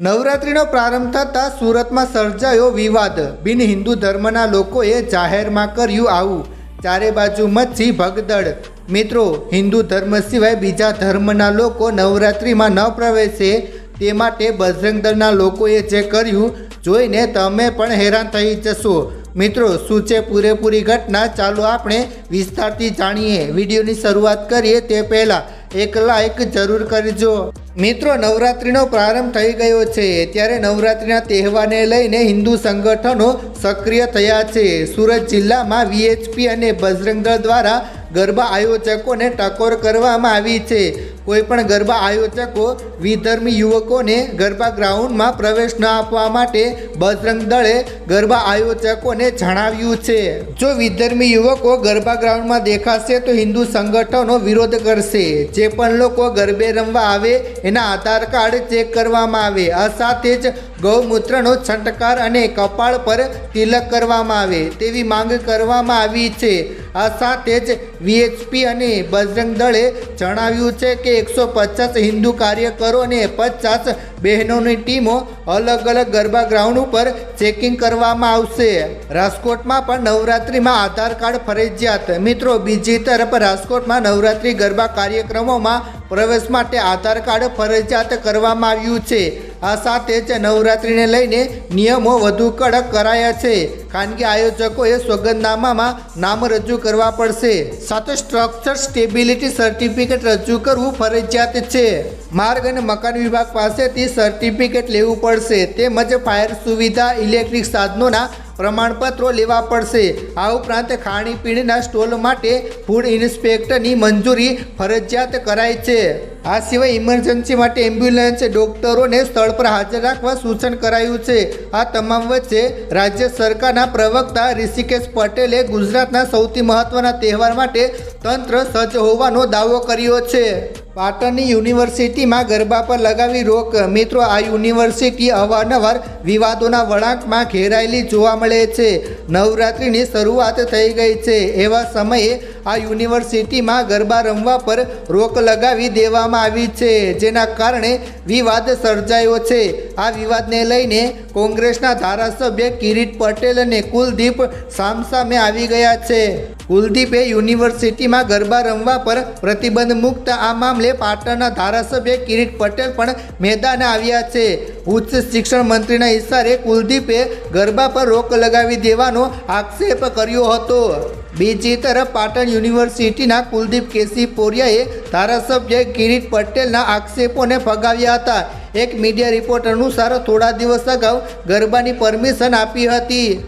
નવરાત્રિનો પ્રારંભ થતાં સુરતમાં સર્જાયો વિવાદ. બિન હિન્દુ ધર્મના લોકોએ જાહેરમાં કર્યું આવું. ચારે બાજુ મચી ભગદડ. મિત્રો, હિન્દુ ધર્મ સિવાય બીજા ધર્મના લોકો નવરાત્રિમાં ન પ્રવેશે તે માટે બજરંગ દળના લોકોએ જે કર્યું, જોઈને તમે પણ હેરાન થઈ જશો. મિત્રો, શું છે પૂરેપૂરી ઘટના? ચાલો આપણે વિસ્તારથી જાણીએ. વિડીયોની શરૂઆત કરીએ તે પહેલાં એક લાઈક જરૂર કરજો. મિત્રો, નવરાત્રિનો પ્રારંભ થઈ ગયો છે. ત્યારે નવરાત્રિના તહેવારને લઈને હિન્દુ સંગઠનો સક્રિય થયા છે. સુરત જિલ્લામાં વીએચપી અને બજરંગ દળ દ્વારા ગરબા આયોજકોને ટકોર કરવામાં આવી છે. કોઈ પણ ગરબા આયોજકો, વિધર્મી યુવકોને ગરબા ગ્રાઉન્ડમાં પ્રવેશ ન આપવા માટે બજરંગ દળે ગરબા આયોજકોને જણાવ્યું છે. જો વિધર્મી યુવકો ગરબા ગ્રાઉન્ડમાં દેખાશે તો હિન્દુ સંગઠનો વિરોધ કરશે. જે પણ લોકો ગરબે રમવા આવે, એના આધાર કાર્ડ ચેક કરવામાં આવે. આ સાથે જ ગૌમૂત્રનો છંટકાર અને કપાળ પર તિલક કરવામાં આવે તેવી માંગ કરવામાં આવી છે. આ સાથે જ વીએચપી અને બજરંગ દળે જણાવ્યું છે કે એકસો પચાસ હિન્દુ કાર્યકરો અને પચાસ બહેનોની ટીમો અલગ અલગ ગરબા ગ્રાઉન્ડ ઉપર ચેકિંગ કરવામાં આવશે. રાજકોટમાં પણ નવરાત્રિમાં આધાર કાર્ડ ફરજિયાત. મિત્રો, બીજી તરફ રાજકોટમાં નવરાત્રિ ગરબા કાર્યક્રમોમાં પ્રવેશ માટે આધાર કાર્ડ ફરજિયાત કરવામાં આવ્યું છે. આ સાથે જ નવરાત્રિને લઈને નિયમો વધુ કડક કરાયા છે. ખાનગી આયોજકોએ સોગંદનામામાં નામ રજૂ કરવા પડશે. સાથે સ્ટ્રક્ચર સ્ટેબિલિટી સર્ટિફિકેટ રજૂ કરવું ફરજિયાત છે. માર્ગ અને મકાન વિભાગ પાસેથી સર્ટિફિકેટ લેવું પડશે તેમજ ફાયર સુવિધા ઇલેક્ટ્રિક સાધનોના પ્રમાણપત્રો લેવા પડશે. આ ઉપરાંત ખાણીપીણીના સ્ટોલ માટે ફૂડ ઇન્સ્પેક્ટરની મંજૂરી ફરજિયાત કરાઈ છે. આ સિવાય ઇમરજન્સી માટે એમ્બ્યુલન્સ ડોક્ટરોને સ્થળ પર હાજર રાખવા સૂચન કરાયું છે. આ તમામ વચ્ચે રાજ્ય સરકારના પ્રવક્તા ઋષિકેશ પટેલે ગુજરાતના સૌથી મહત્વના તહેવાર માટે તંત્ર સજ્જ હોવાનો દાવો કર્યો છે. પાટણની યુનિવર્સિટીમાં ગરબા પર લગાવી રોક. મિત્રો, આ યુનિવર્સિટી અવારનવાર વિવાદોના વળાંકમાં ઘેરાયેલી જોવા મળે છે. નવરાત્રિની શરૂઆત થઈ ગઈ છે. એવા સમયે આ યુનિવર્સિટીમાં ગરબા રમવા પર રોક લગાવી દેવામાં આવી છે, જેના કારણે વિવાદ સર્જાયો છે. આ વિવાદને લઈને કોંગ્રેસના ધારાસભ્ય કિરીટ પટેલ અને કુલદીપ સામસામે આવી ગયા છે. કુલદીપે યુનિવર્સિટીમાં ગરબા રમવા પર પ્રતિબંધ મુક્ત આ મામલે પાટણના ધારાસભ્ય કિરીટ પટેલ પણ મેદાને આવ્યા છે. ઉચ્ચ શિક્ષણ મંત્રીના ઇશારે કુલદીપે ગરબા પર રોક લગાવી દેવાનો આક્ષેપ કર્યો હતો. બીજી તરફ પાટણ યુનિવર્સિટીના કુલદીપ કેસી પોરિયાએ ધારાસભ્ય કિરીટ પટેલના આક્ષેપોને ફગાવ્યા હતા. એક મીડિયા રિપોર્ટ અનુસાર થોડા દિવસ અગાઉ ગરબાની પરમિશન આપી હતી.